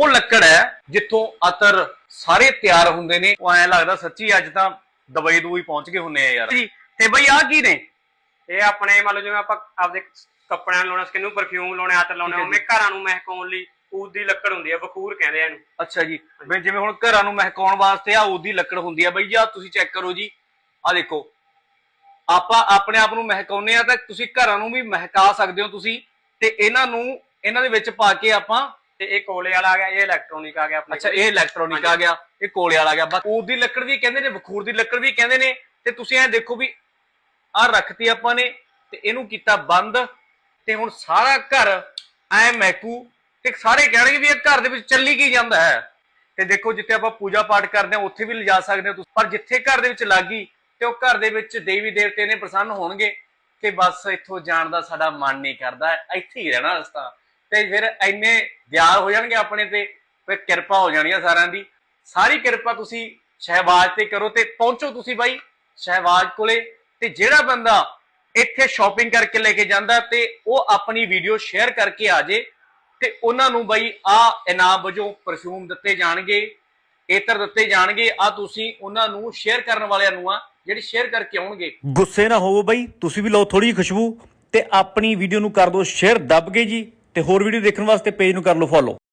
ਉਹ ਲੱਕੜ ਹੈ ਜਿੱਥੋਂ ਅਤਰ ਸਾਰੇ ਤਿਆਰ ਹੁੰਦੇ ਨੇ। ਉਹ ਐਂ ਲੱਗਦਾ ਸੱਚੀ ਅੱਜ ਤਾਂ ਦਵਾਈ ਦੂਈ ਪਹੁੰਚ ਗਏ ਹੁੰਨੇ ਆ ਯਾਰ। ਜੀ ਤੇ ਬਈ ਆ ਕੀ ਨੇ? ਇਹ ਆਪਣੇ ਮੰਨ ਲਓ ਜਿਵੇਂ ਆਪਾਂ ਆਪਦੇ ਕੱਪੜਿਆਂ ਲਾਉਣਾ ਸਕਿਨ ਨੂੰ ਪਰਫਿਊਮ ਲਾਉਣੇ ਹੱਥ ਲਾਉਣੇ ਹੈ ਉਵੇਂ ਘਰਾਂ ਨੂੰ ਮਹਿਕਾਉਣ ਲਈ ਊਦ ਦੀ ਲੱਕੜ ਹੁੰਦੀ ਹੈ ਬਖੂਰ ਕਹਿੰਦੇ ਆ ਇਹਨੂੰ। ਅੱਛਾ ਜੀ। ਬਈ ਜਿਵੇਂ ਹੁਣ ਘਰਾਂ ਨੂੰ ਮਹਿਕਾਉਣ ਵਾਸਤੇ ਆ ਉਹਦੀ ਲੱਕੜ ਹੁੰਦੀ ਆ ਬਈ ਜੀ ਆ ਤੁਸੀਂ ਚੈੱਕ ਕਰੋ ਜੀ। ਆ ਦੇਖੋ। ਆਪਾਂ ਆਪਣੇ ਆਪ ਨੂੰ ਮਹਿਕਾਉਂਦੇ ਆ ਤਾਂ ਤੁਸੀਂ ਘਰਾਂ ਨੂੰ ਵੀ ਮਹਿਕਾ ਸਕਦੇ ਹੋ ਤੁਸੀਂ। ਤੇ ਇਹਨਾਂ ਨੂੰ ਇਹਨਾਂ ਦੇ ਵਿੱਚ ਪਾ ਕੇ ਆਪਾਂ ਤੇ ਇਹ ਕੋਲੇ ਵਾਲਾ ਆ ਗਿਆ ਇਹ ਇਲੈਕਟ੍ਰੋਨਿਕ ਆ ਗਿਆ ਆਪਣੇ ਅੱਛਾ ਇਹ ਇਲੈਕਟ੍ਰੋਨਿਕ ਆ ਗਿਆ ਇਹ ਕੋਲੇ ਵਾਲਾ ਆ ਗਿਆ। ਬਸ ਉਹਦੀ ਲੱਕੜ ਵੀ ਕਹਿੰਦੇ ਨੇ ਬਖੂਰ ਦੀ ਲੱਕੜ ਵੀ ਕਹਿੰਦੇ ਨੇ ਤੇ ਤੁਸੀਂ ਐ ਦੇਖੋ ਵੀ ਆ ਰੱਖਤੀ ਆਪਾਂ ਨੇ ਤੇ ਇਹਨੂੰ ਕੀਤਾ ਬੰਦ ਤੇ ਹੁਣ ਸਾਰਾ ਘਰ ਐ ਮਹਿਕੂ ਤੇ ਸਾਰੇ ਕਹਿਣਗੇ ਵੀ ਇਹ ਘਰ ਦੇ ਵਿੱਚ ਚੱਲੀ ਕੀ ਜਾਂਦਾ ਹੈ। ਤੇ ਦੇਖੋ ਜਿੱਥੇ ਆਪਾਂ ਪੂਜਾ ਪਾਠ ਕਰਦੇ ਹਾਂ ਉੱਥੇ ਵੀ ਲਿਜਾ ਸਕਦੇ ਹੋ ਤੁਸੀਂ। ਪਰ ਜਿੱਥੇ ਘਰ ਦੇ ਵਿੱਚ ਲੱਗੀ ਤੇ ਉਹ ਘਰ ਦੇ ਵਿੱਚ ਦੇਵੀ ਦੇਵਤੇ ਨੇ ਪ੍ਰਸੰਨ ਹੋਣਗੇ ਕਿ ਬਸ ਇੱਥੋਂ ਜਾਣ ਦਾ ਸਾਡਾ ਮਨ ਨਹੀਂ ਕਰਦਾ ਇੱਥੇ ਹੀ ਰਹਿਣਾ ਅਸਤਾ ਤੇ ਫਿਰ ਐਨੇ ਵਿਆਹ ਹੋ ਜਾਣਗੇ ਆਪਣੇ ਤੇ, ਫਿਰ ਕਿਰਪਾ ਹੋ ਜਾਣੀ ਆ ਸਾਰਿਆਂ ਦੀ। ਸਾਰੀ ਕਿਰਪਾ ਤੁਸੀਂ ਸ਼ਹਿਬਾਜ਼ ਤੇ ਕਰੋ ਤੇ ਪਹੁੰਚੋ ਤੁਸੀਂ ਬਾਈ ਸ਼ਹਿਬਾਜ਼ ਕੋਲੇ। ਤੇ ਜਿਹੜਾ ਬੰਦਾ ਇੱਥੇ ਸ਼ਾਪਿੰਗ ਕਰਕੇ ਲੈ ਕੇ ਜਾਂਦਾ ਤੇ ਉਹ ਆਪਣੀ ਵੀਡੀਓ ਸ਼ੇਅਰ ਕਰਕੇ ਆ ਜੇ ਤੇ ਉਹਨਾਂ ਨੂੰ ਬਾਈ ਆ ਇਨਾਮ ਵਜੋਂ ਪਰਫਿਊਮ ਦਿੱਤੇ ਜਾਣਗੇ, ਏਤਰ ਦਿੱਤੇ ਜਾਣਗੇ, ਆ ਤੁਸੀਂ ਉਹਨਾਂ ਨੂੰ ਸ਼ੇਅਰ ਕਰਨ ਵਾਲਿਆਂ ਨੂੰ ਆ, ਜਿਹੜੇ ਸ਼ੇਅਰ ਕਰਕੇ ਆਉਣਗੇ। ਗੁੱਸੇ ਨਾ ਹੋਵੋ ਬਾਈ, ਤੁਸੀਂ ਵੀ ਲਓ ਥੋੜੀ ਖੁਸ਼ਬੂ ਤੇ ਆਪਣੀ ਵੀਡੀਓ ਨੂੰ ਕਰ ਦਿਓ ਸ਼ੇਅਰ ਦੱਬ ਕੇ ਜੀ। ਤੇ ਹੋਰ ਵੀਡੀਓ ਦੇਖਣ ਵਾਸਤੇ ਪੇਜ ਨੂੰ ਕਰ ਲਓ ਫੋਲੋ